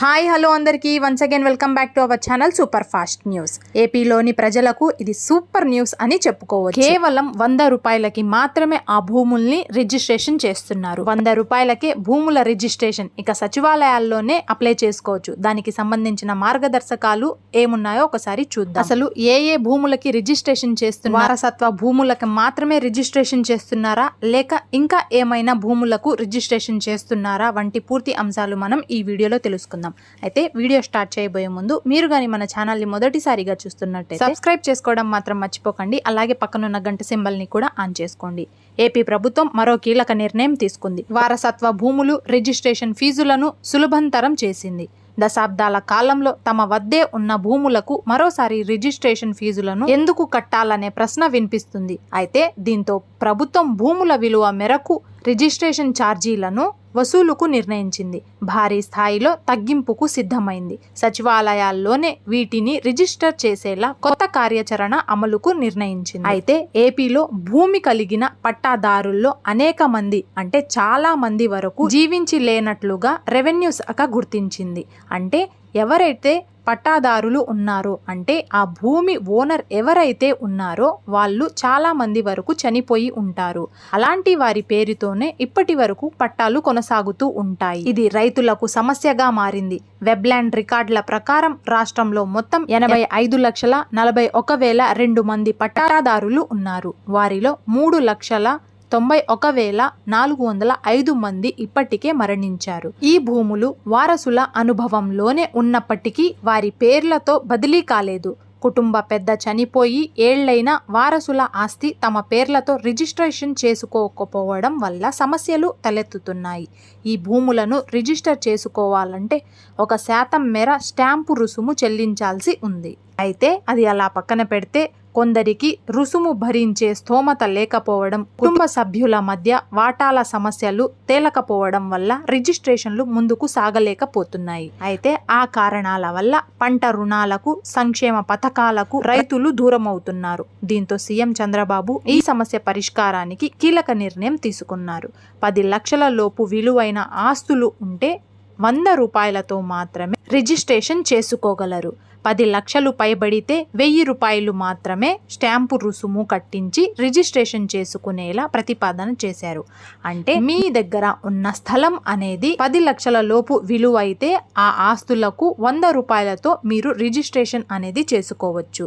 Hi hello అందరికీ. Once again welcome back to our channel super fast news ఏపీలోని ప్రజలకు ఇది సూపర్ న్యూస్ అని చెప్పుకోవచ్చు. కేవలం వంద రూపాయలకి మాత్రమే ఆ భూముల్ని రిజిస్ట్రేషన్ చేస్తున్నారు. వంద రూపాయలకే భూముల రిజిస్ట్రేషన్ ఇక సచివాలయాల్లోనే అప్లై చేసుకోవచ్చు. దానికి సంబంధించిన మార్గదర్శకాలు ఏమున్నాయో ఒకసారి చూద్దాం. అసలు ఏ ఏ భూములకి రిజిస్ట్రేషన్ చేస్తున్నారు వారసత్వ భూములకు మాత్రమే రిజిస్ట్రేషన్ చేస్తున్నారా? లేక ఇంకా ఏమైనా భూములకు రిజిస్ట్రేషన్ చేస్తున్నారా? వంటి పూర్తి అంశాలు మనం ఈ వీడియోలో తెలుసుకుందాం. అయితే వీడియో స్టార్ట్ చేయబోయే ముందు మీరు కానీ మన ఛానల్ని మొదటిసారిగా చూస్తున్నట్టే సబ్స్క్రైబ్ చేసుకోవడం మాత్రం మర్చిపోకండి. అలాగే పక్కనున్న గంట సింబల్ని కూడా ఆన్ చేసుకోండి. ఏపీ ప్రభుత్వం మరో కీలక నిర్ణయం తీసుకుంది. వారసత్వ భూములు రిజిస్ట్రేషన్ ఫీజులను సులభంతరం చేసింది. దశాబ్దాల కాలంలో తమ వద్దే ఉన్న భూములకు మరోసారి రిజిస్ట్రేషన్ ఫీజులను ఎందుకు కట్టాలనే ప్రశ్న వినిపిస్తుంది. అయితే దీంతో ప్రభుత్వం భూముల విలువ మేరకు రిజిస్ట్రేషన్ ఛార్జీలను వసూలుకు నిర్ణయించింది. భారీ స్థాయిలో తగ్గింపుకు సిద్ధమైంది. సచివాలయాల్లోనే వీటిని రిజిస్టర్ చేసేలా కొత్త కార్యాచరణ అమలుకు నిర్ణయించింది. అయితే ఏపీలో భూమి కలిగిన పట్టాదారుల్లో అనేక మంది అంటే చాలా మంది వరకు జీవించి లేనట్లుగా రెవెన్యూ శాఖ గుర్తించింది. అంటే ఎవరైతే పట్టాదారులు ఉన్నారో. అంటే ఆ భూమి ఓనర్ ఎవరైతే ఉన్నారో వాళ్ళు చాలా మంది వరకు చనిపోయి ఉంటారు. అలాంటి వారి పేరుతోనే ఇప్పటి వరకు పట్టాలు కొనసాగుతూ ఉంటాయి. ఇది రైతులకు సమస్యగా మారింది. వెబ్లాండ్ రికార్డుల ప్రకారం రాష్ట్రంలో మొత్తం ఎనభై ఐదు లక్షల నలభై ఒక వేల రెండు మంది పట్టాదారులు ఉన్నారు. వారిలో మూడు లక్షల తొంభై ఒక వేల నాలుగు వందల ఐదు మంది ఇప్పటికే మరణించారు. ఈ భూములు వారసుల అనుభవంలోనే ఉన్నప్పటికీ వారి పేర్లతో బదిలీ కాలేదు. కుటుంబ పెద్ద చనిపోయి ఏళ్ళైన వారసుల ఆస్తి తమ పేర్లతో రిజిస్ట్రేషన్ చేసుకోకపోవడం వల్ల సమస్యలు తలెత్తుతున్నాయి. ఈ భూములను రిజిస్టర్ చేసుకోవాలంటే ఒక శాతం మేర స్టాంపు రుసుము చెల్లించాల్సి ఉంది. అయితే అది అలా పక్కన పెడితే కొందరికి రుసుము భరించే స్తోమత లేకపోవడం కుటుంబ సభ్యుల మధ్య వాటాల సమస్యలు తేలకపోవడం వల్ల రిజిస్ట్రేషన్లు ముందుకు సాగలేకపోతున్నాయి. అయితే ఆ కారణాల వల్ల పంట రుణాలకు సంక్షేమ పథకాలకు రైతులు దూరమవుతున్నారు. దీంతో సీఎం చంద్రబాబు ఈ సమస్య పరిష్కారానికి కీలక నిర్ణయం తీసుకున్నారు. పది లక్షల లోపు విలువైన ఆస్తులు ఉంటే వంద రూపాయలతో మాత్రమే రిజిస్ట్రేషన్ చేసుకోగలరు. పది లక్షలు పైబడితే వెయ్యి రూపాయలు మాత్రమే స్టాంపు రుసుము కట్టించి రిజిస్ట్రేషన్ చేసుకునేలా ప్రతిపాదన చేశారు. అంటే మీ దగ్గర ఉన్న స్థలం అనేది పది లక్షల లోపు విలువ అయితే ఆ ఆస్తులకు వంద రూపాయలతో మీరు రిజిస్ట్రేషన్ అనేది చేసుకోవచ్చు.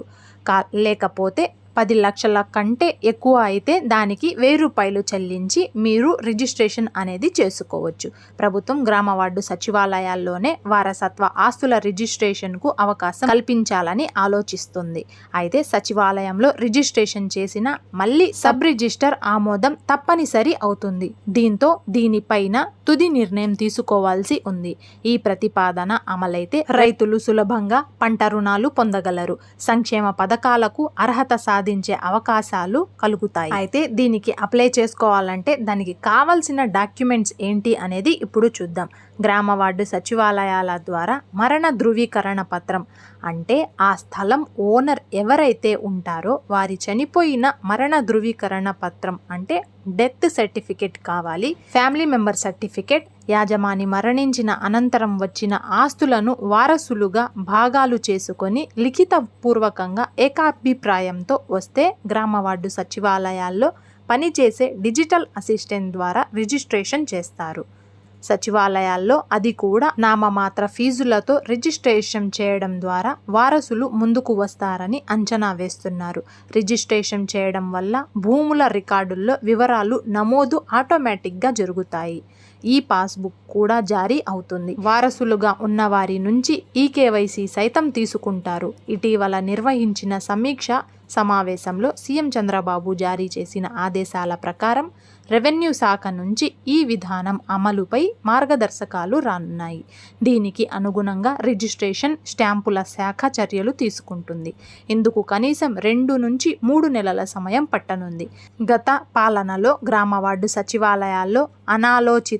కా లేకపోతే పది లక్షల కంటే ఎక్కువ అయితే దానికి వెయ్యి రూపాయలు చెల్లించి మీరు రిజిస్ట్రేషన్ అనేది చేసుకోవచ్చు. ప్రభుత్వం గ్రామ వార్డు సచివాలయాల్లోనే వారసత్వ ఆస్తుల రిజిస్ట్రేషన్కు అవకాశం కల్పించాలని ఆలోచిస్తుంది. అయితే సచివాలయంలో రిజిస్ట్రేషన్ చేసిన మళ్ళీ సబ్ రిజిస్టర్ ఆమోదం తప్పనిసరి అవుతుంది. దీంతో దీనిపైన తుది నిర్ణయం తీసుకోవాల్సి ఉంది. ఈ ప్రతిపాదన అమలైతే రైతులు సులభంగా పంట రుణాలు పొందగలరు. సంక్షేమ పథకాలకు అర్హత సంపాదించే అవకాశాలు కలుగుతాయి. అయితే దీనికి అప్లై చేసుకోవాలంటే దానికి కావాల్సిన డాక్యుమెంట్స్ ఏంటి అనేది ఇప్పుడు చూద్దాం. గ్రామ వార్డు సచివాలయాల ద్వారా మరణ ధృవీకరణ పత్రం. అంటే ఆ స్థలం ఓనర్ ఎవరైతే ఉంటారో వారి చనిపోయిన మరణ ధృవీకరణ పత్రం. అంటే డెత్ సర్టిఫికేట్ కావాలి. ఫ్యామిలీ మెంబర్ సర్టిఫికేట్ యాజమాని మరణించిన అనంతరం వచ్చిన ఆస్తులను వారసులుగా భాగాలు చేసుకొని లిఖిత పూర్వకంగా ఏకాభిప్రాయంతో వస్తే గ్రామవార్డు సచివాలయాల్లో పనిచేసే డిజిటల్ అసిస్టెంట్ ద్వారా రిజిస్ట్రేషన్ చేస్తారు. సచివాలయాల్లో అది కూడా నామమాత్ర ఫీజులతో రిజిస్ట్రేషన్ చేయడం ద్వారా వారసులు ముందుకు వస్తారని అంచనా వేస్తున్నారు. రిజిస్ట్రేషన్ చేయడం వల్ల భూముల రికార్డుల్లో వివరాలు నమోదు ఆటోమేటిక్గా జరుగుతాయి. ఈ పాస్బుక్ కూడా జారీ అవుతుంది. వారసులుగా ఉన్న వారి నుంచి ఈ కేవైసీ సైతం తీసుకుంటారు. ఇటీవల నిర్వహించిన సమీక్ష సమావేశంలో సీఎం చంద్రబాబు జారీ చేసిన ఆదేశాల ప్రకారం రెవెన్యూ శాఖ నుంచి ఈ విధానం అమలుపై మార్గదర్శకాలు రానున్నాయి. దీనికి అనుగుణంగా రిజిస్ట్రేషన్ స్టాంపుల శాఖ చర్యలు తీసుకుంటుంది. ఇందుకు కనీసం రెండు నుంచి మూడు నెలల సమయం పట్టనుంది. గత పాలనలో గ్రామ వార్డు సచివాలయాల్లో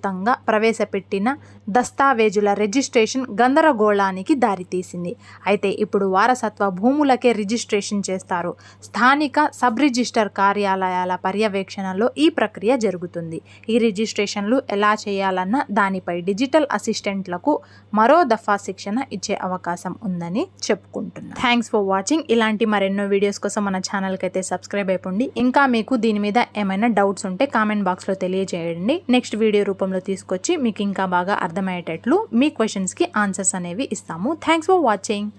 అనాలోచితంగా ప్రవేశపెట్టిన దస్తావేజుల రిజిస్ట్రేషన్ గందరగోళానికి దారితీసింది. అయితే ఇప్పుడు వారసత్వ భూములకే రిజిస్ట్రేషన్ చేస్తారు. స్థానిక సబ్ రిజిస్టర్ కార్యాలయాల పర్యవేక్షణలో ఈ ప్రక్రియ జరుగుతుంది. ఈ రిజిస్ట్రేషన్లు ఎలా చేయాలన్న దానిపై డిజిటల్ అసిస్టెంట్లకు మరో దఫా శిక్షణ ఇచ్చే అవకాశం ఉందని చెప్పుకుంటున్నాను థ్యాంక్స్ ఫర్ వాచింగ్. ఇలాంటి మరెన్నో వీడియోస్ కోసం మన ఛానల్కి అయితే సబ్స్క్రైబ్ అయిపోండి. ఇంకా మీకు దీని మీద ఏమైనా డౌట్స్ ఉంటే కామెంట్ బాక్స్లో తెలియజేయండి. నెక్స్ట్ వీడియో రూపంలో రూపంలో తీసుకొచ్చి మీకు ఇంకా బాగా అర్థమయ్యేటట్లు మీ క్వశ్చన్స్కి ఆన్సర్స్ అనేవి ఇస్తాము. Thanks for watching